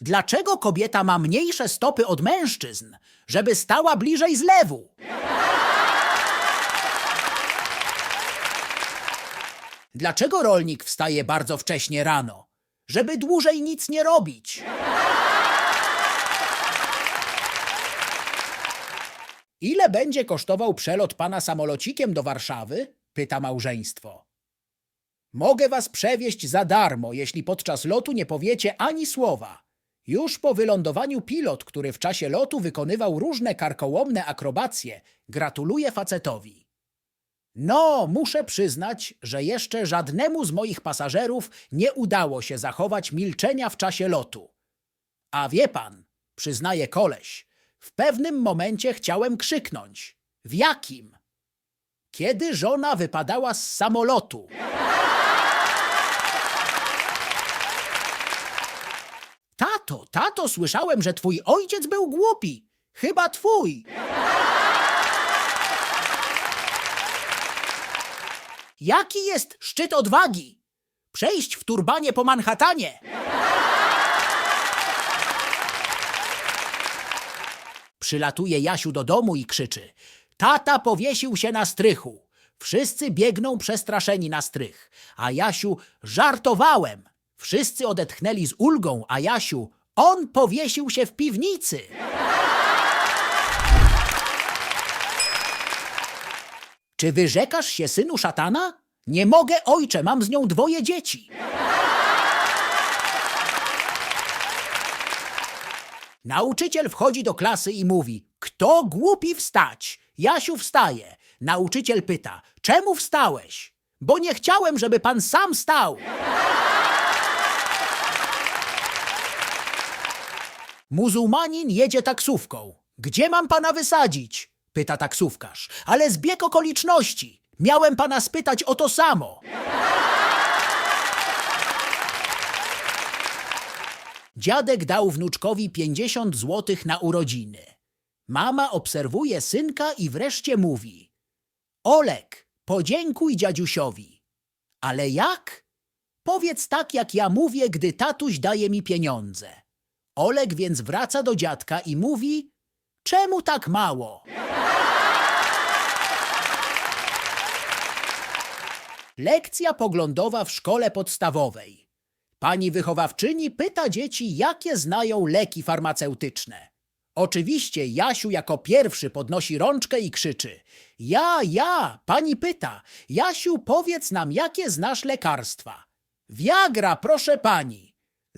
Dlaczego kobieta ma mniejsze stopy od mężczyzn, żeby stała bliżej zlewu? Dlaczego rolnik wstaje bardzo wcześnie rano? Żeby dłużej nic nie robić. Ile będzie kosztował przelot pana samolocikiem do Warszawy? pyta małżeństwo. Mogę was przewieźć za darmo, jeśli podczas lotu nie powiecie ani słowa. Już po wylądowaniu pilot, który w czasie lotu wykonywał różne karkołomne akrobacje, gratuluje facetowi. No, muszę przyznać, że jeszcze żadnemu z moich pasażerów nie udało się zachować milczenia w czasie lotu. A wie pan, przyznaje koleś, w pewnym momencie chciałem krzyknąć. W jakim? Kiedy żona wypadała z samolotu. Tato, słyszałem, że twój ojciec był głupi. Chyba twój. Jaki jest szczyt odwagi? Przejść w turbanie po Manhattanie. Przylatuje Jasiu do domu i krzyczy. Tata powiesił się na strychu. Wszyscy biegną przestraszeni na strych. A Jasiu, żartowałem. Wszyscy odetchnęli z ulgą, a Jasiu, on powiesił się w piwnicy. Czy wyrzekasz się synu szatana? Nie mogę, ojcze, mam z nią dwoje dzieci. Nauczyciel wchodzi do klasy i mówi: Kto głupi wstać? Jasiu wstaje. Nauczyciel pyta: Czemu wstałeś? Bo nie chciałem, żeby pan sam stał. Muzułmanin jedzie taksówką. Gdzie mam pana wysadzić? Pyta taksówkarz. Ale zbieg okoliczności. Miałem pana spytać o to samo. Dziadek dał wnuczkowi 50 złotych na urodziny. Mama obserwuje synka i wreszcie mówi: Olek, podziękuj dziadziusiowi. Ale jak? Powiedz tak, jak ja mówię, gdy tatuś daje mi pieniądze. Olek więc wraca do dziadka i mówi: Czemu tak mało? Lekcja poglądowa w szkole podstawowej. Pani wychowawczyni pyta dzieci, jakie znają leki farmaceutyczne. Oczywiście Jasiu jako pierwszy podnosi rączkę i krzyczy: Ja, ja! Pani pyta: Jasiu, powiedz nam, jakie znasz lekarstwa? Viagra, proszę pani.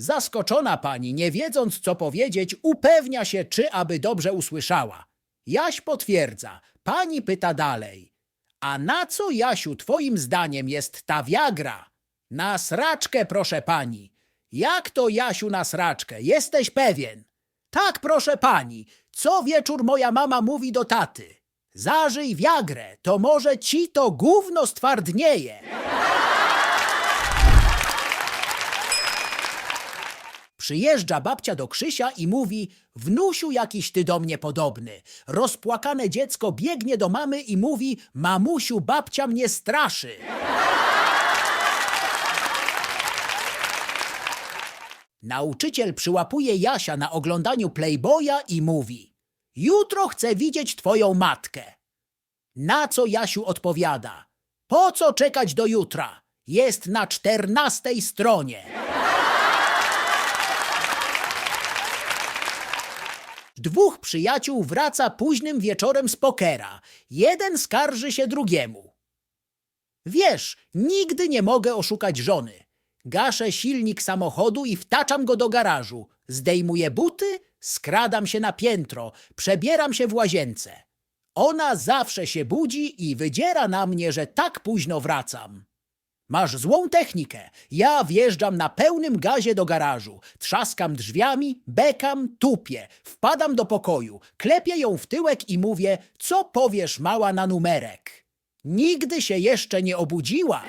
Zaskoczona pani, nie wiedząc co powiedzieć, upewnia się, czy aby dobrze usłyszała. Jaś potwierdza. Pani pyta dalej. A na co, Jasiu, twoim zdaniem jest ta Viagra? Na sraczkę, proszę pani. Jak to, Jasiu, na sraczkę? Jesteś pewien? Tak, proszę pani. Co wieczór moja mama mówi do taty? Zażyj Viagrę, to może ci to gówno stwardnieje. Przyjeżdża babcia do Krzysia i mówi: Wnusiu, jakiś ty do mnie podobny. Rozpłakane dziecko biegnie do mamy i mówi: Mamusiu, babcia mnie straszy. Nauczyciel przyłapuje Jasia na oglądaniu Playboya i mówi: Jutro chcę widzieć twoją matkę. Na co Jasiu odpowiada: Po co czekać do jutra? Jest na czternastej stronie. Dwóch przyjaciół wraca późnym wieczorem z pokera. Jeden skarży się drugiemu. Wiesz, nigdy nie mogę oszukać żony. Gaszę silnik samochodu i wtaczam go do garażu. Zdejmuję buty, skradam się na piętro, przebieram się w łazience. Ona zawsze się budzi i wydziera na mnie, że tak późno wracam. Masz złą technikę. Ja wjeżdżam na pełnym gazie do garażu, trzaskam drzwiami, bekam, tupię, wpadam do pokoju, klepię ją w tyłek i mówię, co powiesz mała na numerek. Nigdy się jeszcze nie obudziła.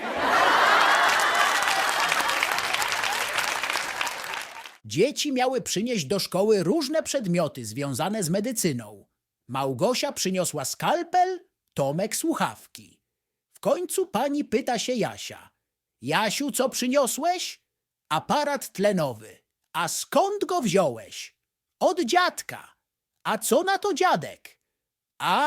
Dzieci miały przynieść do szkoły różne przedmioty związane z medycyną. Małgosia przyniosła skalpel, Tomek słuchawki. W końcu pani pyta się Jasia. Jasiu, co przyniosłeś? Aparat tlenowy. A skąd go wziąłeś? Od dziadka. A co na to dziadek? A.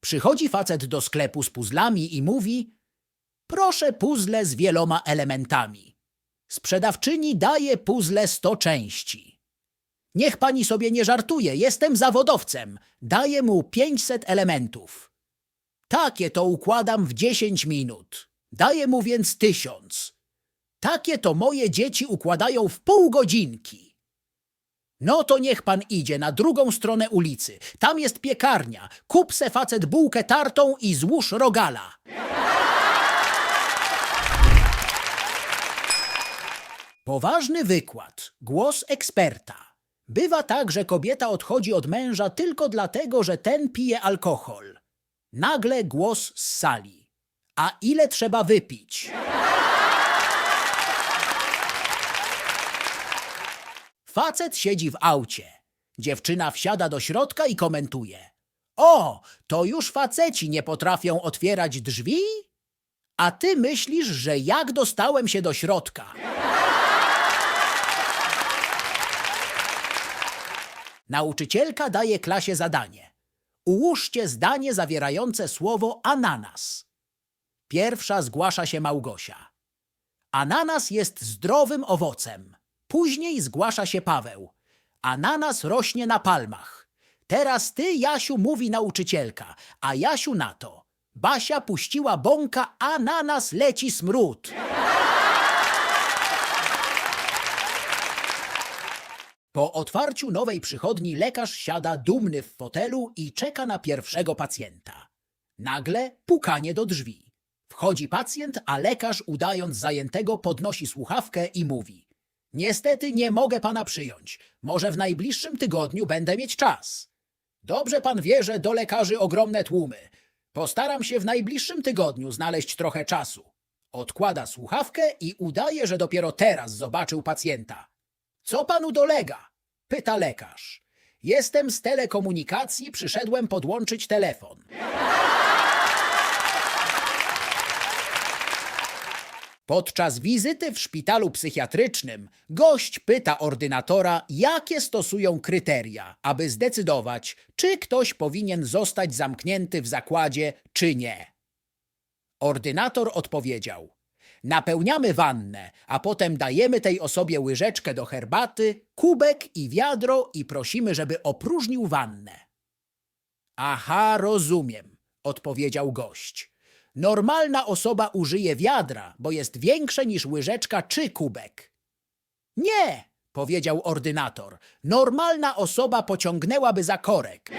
Przychodzi facet do sklepu z puzzlami i mówi: Proszę puzzle z wieloma elementami. Sprzedawczyni daje puzzle 100 części. Niech pani sobie nie żartuje, jestem zawodowcem. Daję mu 500 elementów. Takie to układam w 10 minut. Daję mu więc tysiąc. Takie to moje dzieci układają w pół godzinki. No to niech pan idzie na drugą stronę ulicy. Tam jest piekarnia. Kup se facet bułkę tartą i złóż rogala. Poważny wykład. Głos eksperta. Bywa tak, że kobieta odchodzi od męża tylko dlatego, że ten pije alkohol. Nagle głos z sali. A ile trzeba wypić? Facet siedzi w aucie. Dziewczyna wsiada do środka i komentuje. O, to już faceci nie potrafią otwierać drzwi? A ty myślisz, że jak dostałem się do środka? Nauczycielka daje klasie zadanie. Ułóżcie zdanie zawierające słowo ananas. Pierwsza zgłasza się Małgosia. Ananas jest zdrowym owocem. Później zgłasza się Paweł. Ananas rośnie na palmach. Teraz ty, Jasiu, mówi nauczycielka, a Jasiu na to. Basia puściła bąka, ananas leci smród. Po otwarciu nowej przychodni lekarz siada dumny w fotelu i czeka na pierwszego pacjenta. Nagle pukanie do drzwi. Wchodzi pacjent, a lekarz udając zajętego podnosi słuchawkę i mówi Niestety nie mogę pana przyjąć. Może w najbliższym tygodniu będę mieć czas. Dobrze pan wie, że do lekarzy ogromne tłumy. Postaram się w najbliższym tygodniu znaleźć trochę czasu. Odkłada słuchawkę i udaje, że dopiero teraz zobaczył pacjenta. Co panu dolega? Pyta lekarz. Jestem z telekomunikacji, przyszedłem podłączyć telefon. Podczas wizyty w szpitalu psychiatrycznym gość pyta ordynatora, jakie stosują kryteria, aby zdecydować, czy ktoś powinien zostać zamknięty w zakładzie, czy nie. Ordynator odpowiedział: Napełniamy wannę, a potem dajemy tej osobie łyżeczkę do herbaty, kubek i wiadro i prosimy, żeby opróżnił wannę. Aha, rozumiem, odpowiedział gość. Normalna osoba użyje wiadra, bo jest większe niż łyżeczka czy kubek. Nie, powiedział ordynator. Normalna osoba pociągnęłaby za korek.